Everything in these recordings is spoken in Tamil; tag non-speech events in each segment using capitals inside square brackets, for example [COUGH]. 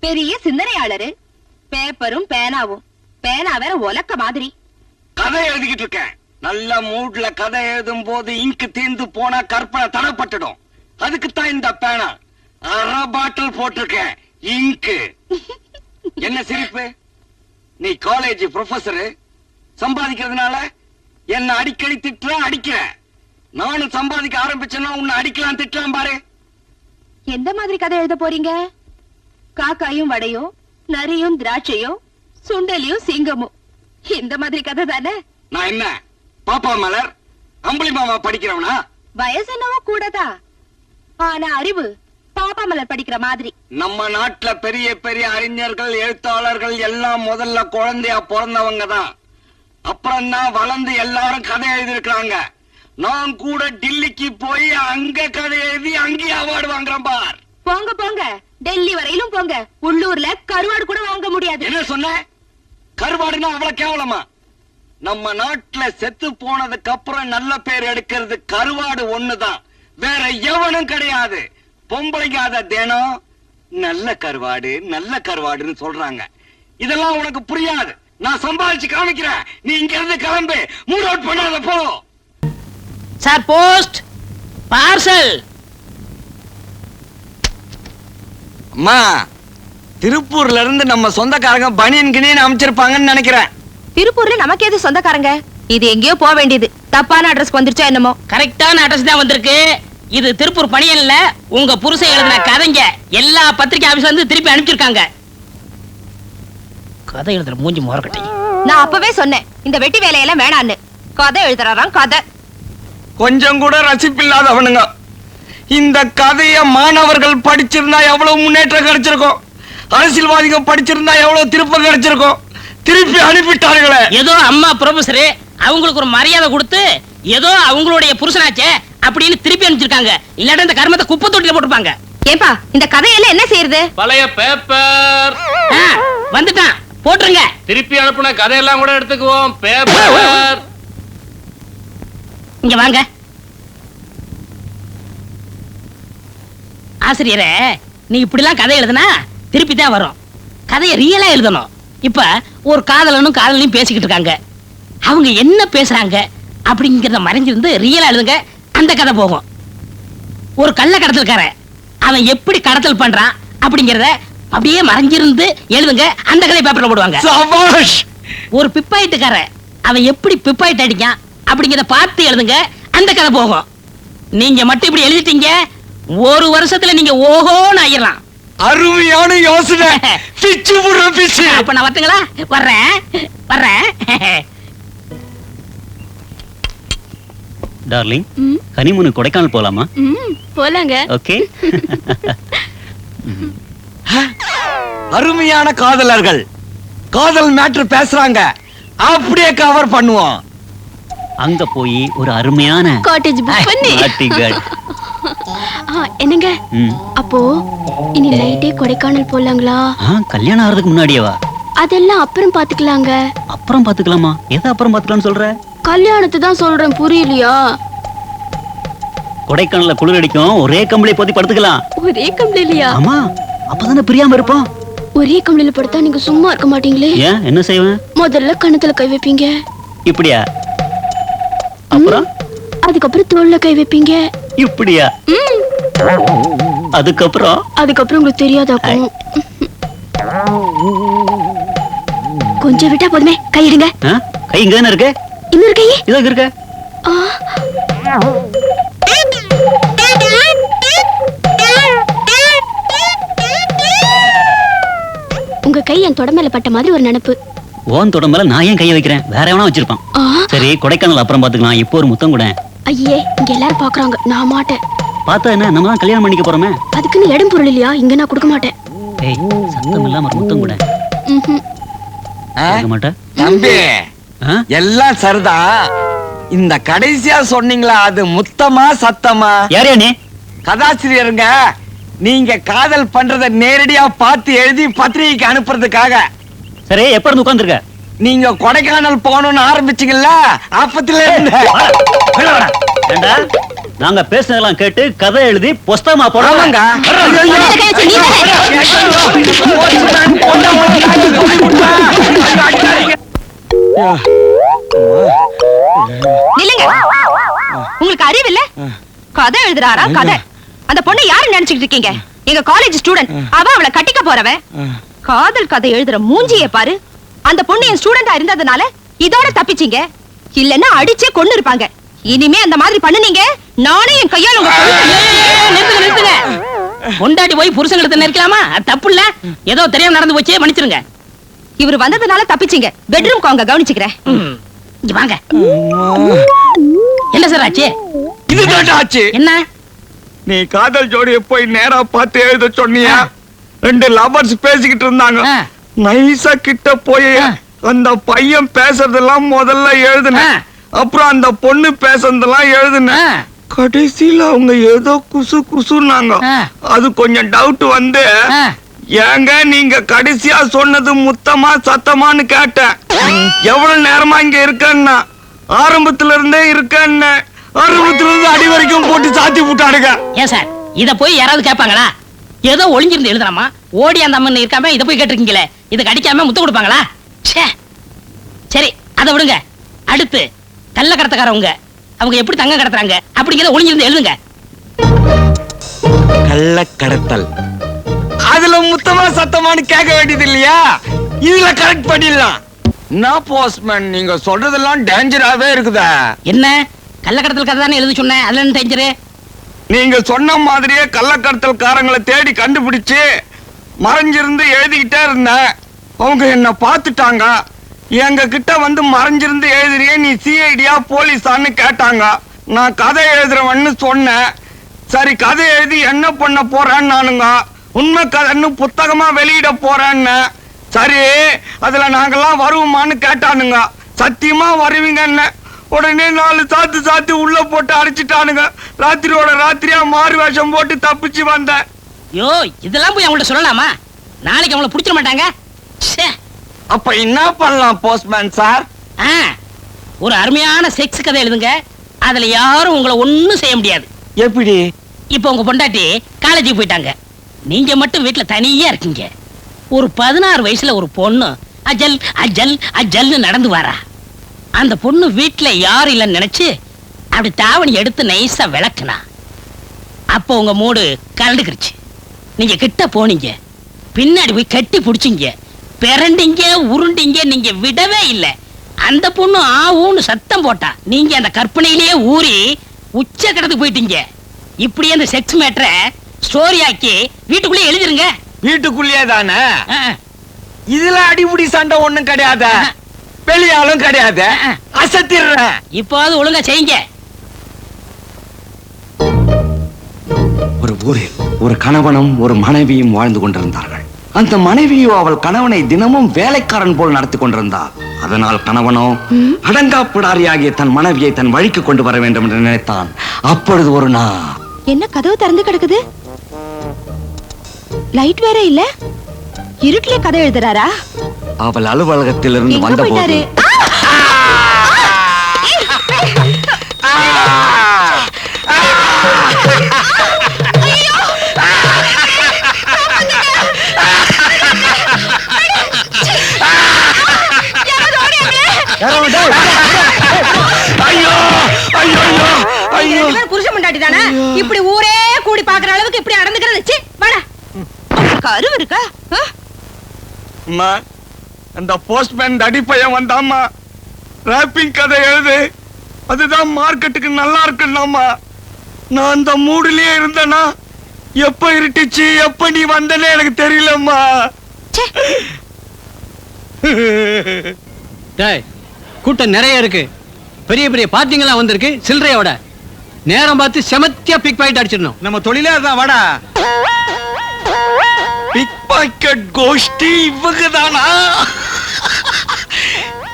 பெரிய சிந்தனையாளரு. பேப்பரும் பேனாவும். பேனா வேற ஒலக்க மாதிரி. கதை எழுதிக்கிட்டு இருக்கேன். நல்ல மூட்ல கதை எழுதும் போது இங்கு தீர்ந்து போனா கற்பனை தடப்பட்டுடும். அதுக்குத்தான் இந்த பேனா. அரை பாட்டில் போட்டிருக்கேன். இங்கு என்ன சிரிப்பு? நீ காலேஜ் ப்ரொஃபசரு சம்பாதிக்கிறதுனால? என்ன அடிக்கடி திட்டுற அடிக்கிற. நானும் சம்பாதிக்க ஆரம்பிச்சேன்னா உன்னை அடிக்கலாம் திட்டலாம் பாரு. எந்த மாதிரி கதை எழுத போறீங்க? காக்காயும் வடையும் நரியும் திராட்சையும் சுண்டலியும் சிங்கமும். இந்த மாதிரி கதை தானே? நான் என்ன பாப்பா மலர் அம்பளி மாமா படிக்கிறவனா? வயசு என்னவோ கூடதா? ஆனா அறிவு பாப்பா மலர் படிக்கிற மாதிரி. நம்ம நாட்டுல பெரிய பெரிய அறிஞர்கள் எழுத்தாளர்கள் எல்லாம் முதல்ல குழந்தையா பிறந்தவங்க தான் அப்புறம் தான் வளர்ந்து எல்லாரும் கதை எழுதிருக்காங்க நான் கூட டில்லிக்கு போய் அங்க கதை எழுதி அங்கேயே அவார்டு வாங்குறேன் பார். போங்க போங்க. டெல்லி வரையிலும் போங்க. உள்ளூர்ல கருவாடு கூட வாங்க முடியாது. என்ன சொன்ன? கருவாடுனா அவ்வளவு கேவலமா? நம்ம நாட்டுல செத்து போனதுக்கு அப்புறம் நல்ல பேர் எடுக்கிறது கருவாடு ஒண்ணுதான். வேற எவனும் கிடையாது. பொம்பளைங்க அத தினம் நல்ல கருவாடு நல்ல கருவாடுன்னு சொல்றாங்க. இதெல்லாம் உனக்கு புரியாது. நான் சம்பாதிச்சு காமிக்கிறேன். நீ இங்க இருந்து கிளம்பு. மூட் அவுட் பண்ணாத போ. Sir post. பார்சல். அம்மா திருப்பூர்ல இருந்து நம்ம சொந்தக்காரங்க பனியன் கிணியன் அமைச்சிருப்பாங்கன்னு நினைக்கிறேன். திருப்பூர்ல நமக்கு எது சொந்தக்காரங்க? இது எங்கேயோ போக வேண்டியது. தப்பான அட்ரஸ்க்கு வந்துருச்சா என்னமோ? கரெக்டான அட்ரஸ் தான் வந்திருக்கு. இது திருப்பூர் பணியல்ல உங்க புருஷன் எழுதின கதைங்க. எல்லா பத்திரிகை ஆபீஸ்ல இருந்து திருப்பி அனுப்பிச்சிருக்காங்க. கதை எழுதுற மூஞ்சி முறக்கட்டி நான் அப்பவே சொன்னேன். இந்த வெட்டி வேலையெல்லாம் வேணான்னு. கதை எழுதுறாராம் கதை. கொஞ்சம் கூட ரசிப்பில்லாதவனுங்க. இந்த கதைய மாணவர்கள் படிச்சிருந்தா எவ்வளவு முன்னேற்றம் கிடைச்சிருக்கும்? அரசியல்வாதிங்க படிச்சிருந்தா எவ்வளவு திருப்பம் கிடைச்சிருக்கும்? திருப்பி அனுப்பிட்டார்களே. ஏதோ அம்மா ப்ரொஃபசர் அவங்களுக்கு ஒரு மரியாதை கொடுத்து ஏதோ அவங்களுடைய புருஷனாச்சே அப்படின்னு திருப்பி அனுப்பிச்சிருக்காங்க. இல்லாட்ட இந்த கர்மத்தை குப்பை தொட்டில போட்டுப்பாங்க ஏப்பா இந்த கதையெல்லாம் என்ன செய்யறது? பழைய பேப்பர் வந்துட்டான். போட்டுருங்க. திருப்பி அனுப்புன கதையெல்லாம் கூட எடுத்துக்குவோம். பேப்பர் இங்க வாங்க. ஆசிரியரே நீ இப்படிலாம் கதை எழுதுனா திருப்பி தான் வரும். கதையை ரியலா எழுதணும். இப்ப ஒரு காதலனும் காதலையும் பேசிக்கிட்டு இருக்காங்க. அவங்க என்ன பேசுறாங்க அப்படிங்கறத மறைஞ்சிருந்து ரியலா எழுதுங்க. அந்த கதை போகும். ஒரு கள்ள கடத்தல்காரன் அவன் எப்படி கடத்தல் பண்றான் அப்படிங்கறத அப்படியே மறைஞ்சிருந்து எழுதுங்க. அந்த கதை பேப்பர்ல போடுவாங்க. ஒரு பிப்பாயிட்டுக்காரன் அவன் எப்படி பிப்பாயிட்டு அடிக்கான் அப்படிங்கறத பார்த்து எழுதுங்க. அந்த கதை போகும். நீங்க மட்டும் இப்படி எழுதிட்டீங்க ஒரு வருஷத்துல நீங்க ஓஹோன்னு ஆயிரலாம். அருமையான யோசனை. [LAUGHS] பிச்சு புடுற பிச்சு. அப்ப நான் வரட்டுங்களா? வர்றேன். வர்றேன். டார்லிங் ஹனிமூனு கொடைக்கானல் போலாமா? போலாங்க. ஓகே [LAUGHS] அருமையான காதலர்கள். காதல் மேட்ரு பேசுறாங்க. அப்படியே கவர் பண்ணுவோம். அங்க போய் ஒரு அருமையான காட்டேஜ் புக் பண்ணி. என்னங்க. அப்போ இனி நைட்டே கொடைக்கானல் போலாங்களா? கல்யாணம் ஆறதுக்கு முன்னாடியேவா அதெல்லாம் அப்புறம் பாத்துக்கலாங்க. அப்புறம் பாத்துக்கலாமா? எதை அப்புறம் பாத்துக்கலாம்னு சொல்ற? கல்யாணத்தை தான் சொல்றேன் புரியலையா? கொடைக்கானல்ல குளிர் அடிக்கும். ஒரே கம்பளி போத்தி படுத்துக்கலாம். ஒரே கம்பளிலையா ஆமா அப்பதானே பிரியாம இருப்போம். ஒரே கம்பளில படுத்தா நீங்க சும்மா இருக்க மாட்டீங்களே. ஏன்? என்ன செய்வேன்? முதல்ல கணத்துல கை வைப்பீங்க. இப்படியா? அப்புறம்? அதுக்கப்புறம் தோல்ல கை வைப்பீங்க. இப்படியா? அதுக்கப்புறம்? அதுக்கப்புறம் உங்களுக்கு தெரியாதாக்கும். கொஞ்சம் விட்டா போதுமே கை எடுங்க கை இங்க தானே இருக்கு? இன்னொரு கை? இதோ இருக்கு. உங்க கை என் தொட மேல பட்ட மாதிரி ஒரு நினப்பு. ஓன் தொட மேல நான் ஏன் கையை வைக்கிறேன்? வேற எவனா வச்சிருப்பான். சரி கொடைக்கானல் அப்புறம் பாத்துக்கலாம் இப்போ ஒரு முத்தம் கூட. ஐயே இங்க எல்லாரும் பாக்குறாங்க நான் மாட்டேன். பார்த்தா என்ன? நம்ம தான் கல்யாணம் பண்ணிக்க போறோமே. அதுக்குன்னு இடம் பொருள் இல்லையா? இங்க நான் கொடுக்க மாட்டேன். ஏய் சத்தம் இல்லாம ஒரு முத்தம் கூட. ம்ஹும். கேட்க மாட்டேன். தம்பி ஆ? எல்லாம் சரிதான் இந்த கடைசியா சொன்னீங்களா அது முத்தமா சத்தமா? யார் நீ? கதாசிரியருங்க நீங்க காதல் பண்றத நேரடியா பார்த்து எழுதி பத்திரிகைக்கு அனுப்புறதுக்காக. சரி எப்ப இருந்து உட்கார்ந்திருக்க? நீங்க கொடைக்கானல் போகணும்னு ஆரம்பிச்சீங்கல்ல இருந்து. ஏண்டா? நாங்க பேசுனதெல்லாம் கேட்டு கதை எழுதி புஸ்தகமா போடுறாங்க உங்களுக்கு அறிவு இல்ல கதை எழுதுறாரா? கதை. அந்த பொண்ணை யாரு நினைச்சுக்கிட்டு இருக்கீங்க? எங்க காலேஜ் ஸ்டூடெண்ட் அவ அவளை கட்டிக்க போறவன். காதல் கதை எழுதுற மூஞ்சிய பாரு. அந்த பொண்ணு என் ஸ்டூடெண்டா இருந்ததுனால இதோட தப்பிச்சீங்க. இல்லன்னா அடிச்சே கொண்டு இருப்பாங்க. இனிமே அந்த மாதிரி பண்ணுனீங்க நானே என் கையால உங்க நிறுத்துங்க நிறுத்துங்க. பொண்டாட்டி போய் புருஷங்களுக்கு நிற்கலாமா? அது தப்பு இல்ல ஏதோ தெரியாம நடந்து போச்சு மன்னிச்சிருங்க. இவர் வந்ததுனால தப்பிச்சீங்க. பெட்ரூம் அவங்க கவனிச்சுக்கிறேன். இங்க வாங்க. என்ன சார் ஆச்சு? இதுதான் ஆச்சு. என்ன? நீ காதல் ஜோடியை போய் நேரா பார்த்து எழுத சொன்னியா? ரெண்டு லவர்ஸ் பேசிக்கிட்டு இருந்தாங்க. நைஸா கிட்ட போய். அந்த பையன் பேசுறதெல்லாம் முதல்ல எழுதுனேன். அப்புறம் அந்த பொண்ணு பேசுறதெல்லாம் எழுதுனேன். கடைசியில அவங்க ஏதோ குசு குசுன்னாங்க. ஆ. அது கொஞ்சம் டவுட் வந்து. ஏங்க நீங்க கடைசியா சொன்னது முத்தமா சத்தமான்னு கேட்டேன். எவ்வளவு நேரமா இங்க இருக்கேன்னா? ஆரம்பத்துல இருந்தே இருக்கேன்னு ஆரம்பத்துல இருந்து அடி வரைக்கும் போட்டு சாத்தி விட்டாடுங்க ஏன் சார் இத போய் யாராவது கேட்பாங்களா? ஏதோ ஒளிஞ்சிருந்து எழுதுறாமா ஓடி அந்த அம்மன் இருக்காம இத போய் கேட்டிருக்கீங்களே? இதுக்கு அடிக்காம முத்து கொடுப்பாங்களா? ச்சே. சரி அதை விடுங்க. அடுத்து கள்ள கடத்தக்காரவங்க. அவங்க எப்படி தங்க கடத்துறாங்க? அப்படிங்கிறத ஒளிஞ்சிருந்து எழுதுங்க. கள்ள கடத்தல். அதுல முத்தமா சத்தமான்னு கேட்க வேண்டியது இல்லையா? இதுல கரெக்ட் பண்ணிடலாம். நான் போஸ்ட்மேன் நீங்க சொல்றதெல்லாம் டேஞ்சராவே இருக்குதா. என்ன? கள்ள கடத்தல் கதை தானே எழுத சொன்னேன். அதுல என்ன டேஞ்சரு நீங்க சொன்ன மாதிரியே கள்ளக்கடத்தல்காரங்களை தேடி கண்டுபிடிச்சு மறைஞ்சிருந்து எழுதிக்கிட்டே இருந்தேன். அவங்க என்ன பார்த்துட்டாங்க. எங்க கிட்ட வந்து மறைஞ்சிருந்து எழுதுறியே நீ சிஐடியா போலீஸான்னு கேட்டாங்க. நான் கதை எழுதுறவன்னு சொன்னேன். சரி கதை எழுதி என்ன பண்ண போறேன்னு நானுங்க உண்மை கதைன்னு புத்தகமா வெளியிட போறேன்னு. சரி அதுல நாங்கெல்லாம் வருவோமான்னு கேட்டானுங்க. சத்தியமா வருவீங்கன்னு. உடனே நாலு சாத்து சாத்து உள்ள போட்டு அடிச்சிட்டானுங்க. ராத்திரியோட ராத்திரியா மாறு வேஷம் போட்டு தப்பிச்சு வந்தேன் யோ இதெல்லாம் போய் அவங்கள்ட்ட சொல்லலாமா? நாளைக்கு அவங்கள பிடிச்சிட மாட்டாங்க. ச்சே. அப்ப என்ன பண்ணலாம் போஸ்ட்மேன் சார்? ஆ, ஒரு அருமையான செக்ஸ் கதை எழுதுங்க. அதுல யாரும் உங்களை ஒண்ணும் செய்ய முடியாது. எப்படி? இப்போ உங்க பொண்டாட்டி காலேஜுக்கு போயிட்டாங்க. நீங்க மட்டும் வீட்ல தனியா இருக்கீங்க. ஒரு பதினாறு வயசுல ஒரு பொண்ணு அஜல் அஜல் அஜல்னு நடந்து வரா. அந்த பொண்ணு வீட்ல யாரும் இல்லைன்னு நினைச்சு அப்படி தாவணி எடுத்து நைஸா விளக்குனா. அப்போ உங்க மூடு கலண்டுக்கிருச்சு நீங்க கிட்ட போனீங்க. பின்னாடி போய் கட்டி பிடிச்சிங்க. பிறண்டிங்க உருண்டிங்க நீங்க விடவே இல்லை. அந்த பொண்ணு ஆவுன்னு சத்தம் போட்டா. நீங்க அந்த கற்பனையிலேயே ஊறி உச்ச கடத்துக்கு போயிட்டீங்க. இப்படியே அந்த செக்ஸ் மேட்டரை ஸ்டோரி ஆக்கி வீட்டுக்குள்ளே எழுதிருங்க. வீட்டுக்குள்ளேயே தானே? இதுல அடிமுடி சண்டை ஒண்ணும் கிடையாது? வெளியாலும் கிடையாது. அசத்திடுறேன். இப்போது ஒழுங்கா செய்யுங்க. ஒரு ஊரில் ஒரு கணவனும் ஒரு மனைவியும் வாழ்ந்து கொண்டிருந்தார்கள். அந்த மனைவியோ அவள் கணவனை தினமும் வேலைக்காரன் போல் நடத்தி கொண்டிருந்தார் அதனால் கணவனோ அடங்கா பிடாரியாகிய தன் மனைவியை தன் வழிக்கு கொண்டு வர வேண்டும் என்று நினைத்தான். அப்பொழுது ஒரு நாள் என்ன கதவு திறந்து கிடக்குது? லைட் வேற இல்ல? இருட்டுல கதை எழுதுறாரா? அவள் அலுவலகத்திலிருந்து முண்டாட்டி தானே? இப்படி ஊரே கூடி பாக்குற அளவுக்கு இப்படி அடந்துக்கிறது கருவு இருக்கா? அம்மா அந்த போஸ்ட்மேன் தடி பையன் வந்தாம்மா. ராப்பிங் கதை எழுது. அதுதான் மார்க்கெட்டுக்கு நல்லா இருக்குன்னாம்மா. நான் அந்த மூடுலயே இருந்தேனா? எப்ப இருட்டுச்சு? எப்ப நீ வந்தனே எனக்கு தெரியலம்மா. டேய் கூட்டம் நிறைய இருக்கு. பெரிய பெரிய பார்ட்டிங்கெல்லாம் வந்திருக்கு சில்லறையோட நேரம் பார்த்து செமத்தியா பிக் பாயிண்ட் அடிச்சிடணும். நம்ம தொழிலே அதான் வாடா. பாக்கெட் கோஷ்டி இவங்க தானா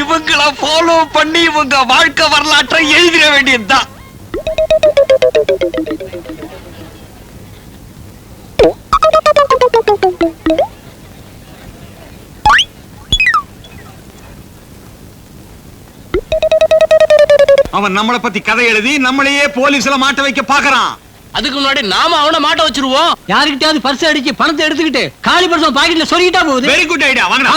இவங்கள ஃபாலோ பண்ணி இவங்க வாழ்க்கை வரலாற்றை எழுதிட வேண்டியதுதான். அவன் நம்மளை பத்தி கதை எழுதி நம்மளையே போலீஸ்ல மாட்ட வைக்க பாக்குறான் அதுக்கு முன்னாடி நாம அவனை மாட்ட வச்சிருவோம். யாருக்கிட்டயாவது பர்ஸ் அடிச்சு பணத்தை எடுத்துக்கிட்டு காலி பர்ஸ் பாக்கெட்ல சொருகிட்டா போகுது? Very good idea purse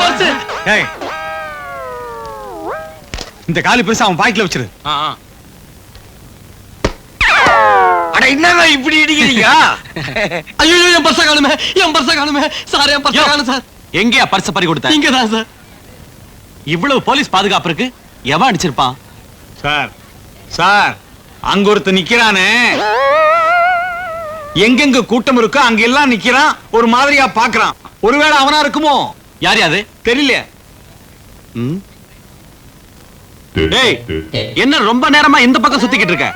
purse ஏய் இந்த காலி பரிசு அவன் பாக்கெட்ல வச்சிரு. ஆ, ஆ. அட என்னங்க இப்படி இடிக்கிறீங்க? ஐயோ என் பர்ஸ காணுமே என் பர்ஸ காணுமே. சார் என் பர்ஸ காணும் சார். எங்கயா பர்ஸ் பறி கொடுத்த இங்க தான் சார். இவ்வளவு போலீஸ் பாதுகாப்பு இருக்கு? எவன் அடிச்சிருப்பான்? சார் சார் அங்க ஒருத்தன் நிக்கிறானே. எங்கெங்க கூட்டம் இருக்கோ அங்க எல்லாம் நிக்கிறான். ஒரு மாதிரியா பாக்குறான் ஒருவேளை அவனா இருக்குமோ? யார் யாது? தெரியல. என்ன ரொம்ப நேரமா இந்த பக்கம் சுத்திக்கிட்டு இருக்க?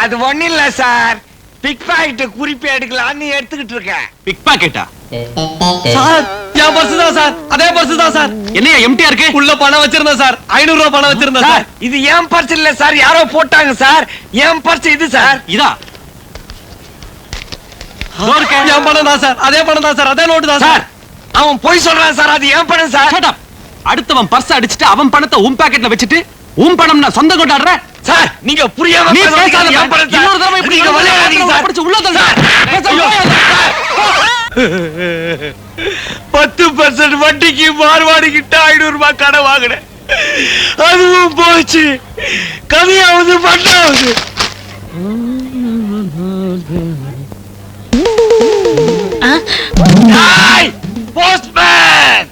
அது ஒண்ணு இல்ல சார். பிக் பாக்கெட் குறிப்பு எடுக்கலாம்னு எடுத்துக்கிட்டு இருக்கேன். பிக் பாக்கெட்டா? சார். என் பர்ஸ் தான் சார். அதே பர்ஸ் தான் சார். என்னையா எம்டியா இருக்கு உள்ள பணம் வச்சிருந்தேன் சார். ஐநூறு ரூபாய் பணம் வச்சிருந்தேன் சார் சார். இது ஏன் பர்ஸ் இல்ல சார். யாரோ போட்டாங்க சார். ஏன் பர்ஸ் இது சார். இதா. என் பணம் தான் சார். அதே பணம் தான் சார். அதே நோட்டு தான் சார் சார். அவன் போய் சொல்றான் சார். அது ஏன் பணம் சார். அடுத்தவன் பர்ஸ் அடிச்சிட்டு அவன் பணத்தை உன் பாக்கெட்ல வச்சுட்டு உன் பணம் நான் சொந்தம் கொண்டாடுற? சார் நீங்க புரியாம நீ பேசாத சார்? இன்னொரு தடவை இப்படி நீங்க விளையாடாதீங்க சார். படிச்சு உள்ள தள்ளு. பத்து பர்சன்ட் வட்டிக்கு மார்வாடி கிட்ட ஐநூறு ரூபாய் கடன் வாங்கினேன். அதுவும் போச்சு. கதையாவது பண்ணாவது போஸ்ட்மேன்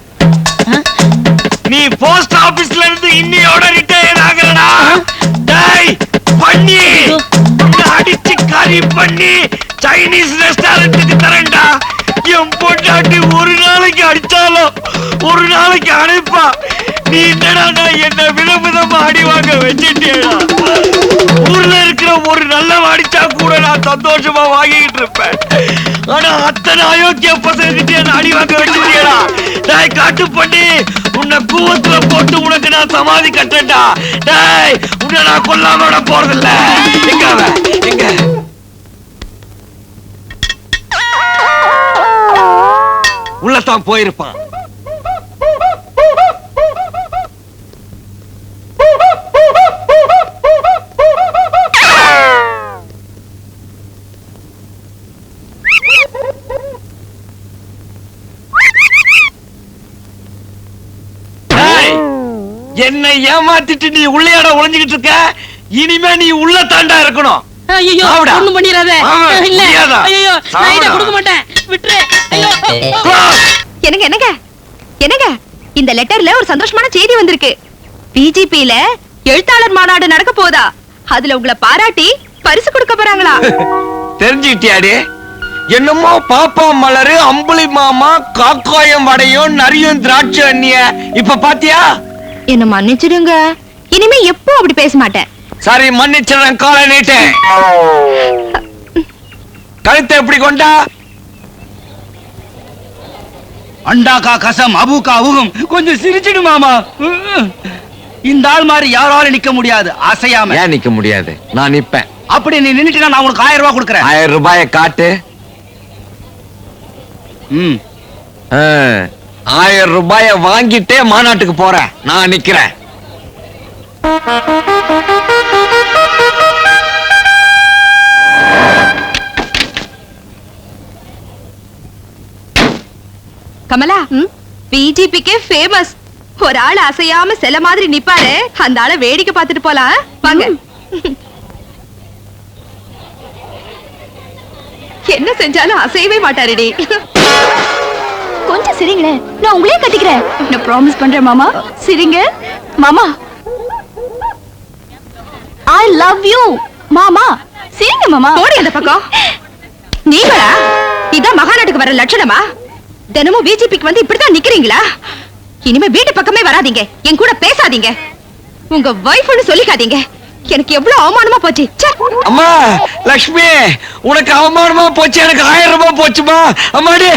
நீ போஸ்ட் ஆபீஸ்ல இருந்து இன்னையோட ரிட்டையர் ஆகறடா டேய் பண்ணி. அடிச்சு கறி பண்ணி சைனீஸ் ரெஸ்டாரண்ட்டுக்கு தரேன்டா. ஒரு நாளைக்கு அனுப்பா நீ என்னடா என்ன விதவிதமா அடி வாங்க வச்சிட்டியடா. ஊர்ல இருக்கிற ஒரு நல்ல அடிச்சா கூட நான் சந்தோஷமா வாங்கிட்டு இருப்பேன். ஆனா அத்தனை அயோக்கிய பசங்கிட்டே என்ன அடி வாங்க வச்சிட்டியடா. டேய் காட்டு பண்ணி உன்னை கூவத்துல போட்டு உனக்கு நான் சமாதி கட்டேன்டா டேய் உன்னை நான் கொல்லாம விட போறதில்ல. எங்க அவன்? எங்க? உள்ளதான் போயிருப்பான் டேய், என்னை ஏமாத்திட்டு நீ உள்ளையாட ஒளிஞ்சுகிட்டு இருக்க? இனிமே நீ உள்ள தாண்டா இருக்கணும். ஐயோ சாவுடா. ஒண்ணும் பண்ணிராத ஆமா, இல்ல. முடியாதா? ஐயோ நான் இதை சாவுடா. கொடுக்க மாட்டேன். விட்டுரு. ஐயோ. Close. என்னங்க என்னங்க? என்னங்க? இந்த லெட்டர்ல ஒரு சந்தோஷமான செய்தி வந்திருக்கு. பிஜிபில எழுத்தாளர் மாநாடு நடக்க போதா? அதுல உங்களை பாராட்டி பரிசு கொடுக்க போறாங்களா? தெரிஞ்சுக்கிட்டியாடி? என்னமோ பாப்பா மலரு அம்புலி மாமா காக்காயம் வடையும் நரியும் திராட்சை அண்ணிய. இப்ப பாத்தியா? என்ன மன்னிச்சிடுங்க. இனிமே எப்போ அப்படி பேச மாட்டேன். சரி மன்னிச்சிடறேன் காலை நீட்டேன். கழுத்தை எப்படி கொண்டா? அண்டாக்கா கசம் அபுக்கா அவுகும் கொஞ்சம் சிரிச்சிடு மாமா. இந்த ஆள் மாதிரி யாராலும் நிக்க முடியாது அசையாம. ஏன் நிக்க முடியாது? நான் நிப்பேன். அப்படி நீ நின்னுட்டீங்கன்னா நான் உனக்கு ஆயிரம் ரூபாய் கொடுக்குறேன். ஆயிரம் ரூபாய காட்டு. ம். ஆ, ஆயிரம் ரூபாய வாங்கிட்டே மாநாட்டுக்கு போறேன். நான் நிக்கிறேன். கமலா பிஜிபிக்கே ஃபேமஸ் ஒரு ஆள் அசையாம சில மாதிரி நிப்பாரு. அந்த ஆளை வேடிக்கை பார்த்துட்டு போலாம். வாங்க. என்ன செஞ்சாலும் அசையவே மாட்டாருடி. கொஞ்சம் சிரிங்களேன். நான் உங்களே கட்டிக்கிறேன். நான் ப்ராமிஸ் பண்றேன் மாமா. சிரிங்க. மாமா. ஐ லவ் யூ மாமா. சிரிங்க மாமா. போடி அந்த பக்கம். [LAUGHS] நீங்களா? இதான் மகாநாட்டுக்கு வர லட்சணமா? தினமும் பிஜேபிக்கு வந்து இப்படிதான் நிக்கிறீங்களா? இனிமே வீட்டு பக்கமே வராதீங்க. என் கூட பேசாதீங்க. உங்க வைஃப்னு சொல்லிக்காதீங்க. எனக்கு எவ்வளவு அவமானமா போச்சு. ச்சே. அம்மா லக்ஷ்மி உனக்கு அவமானமா போச்சு. எனக்கு ஆயிரம் ரூபாய் போச்சுமா? அம்மாடி.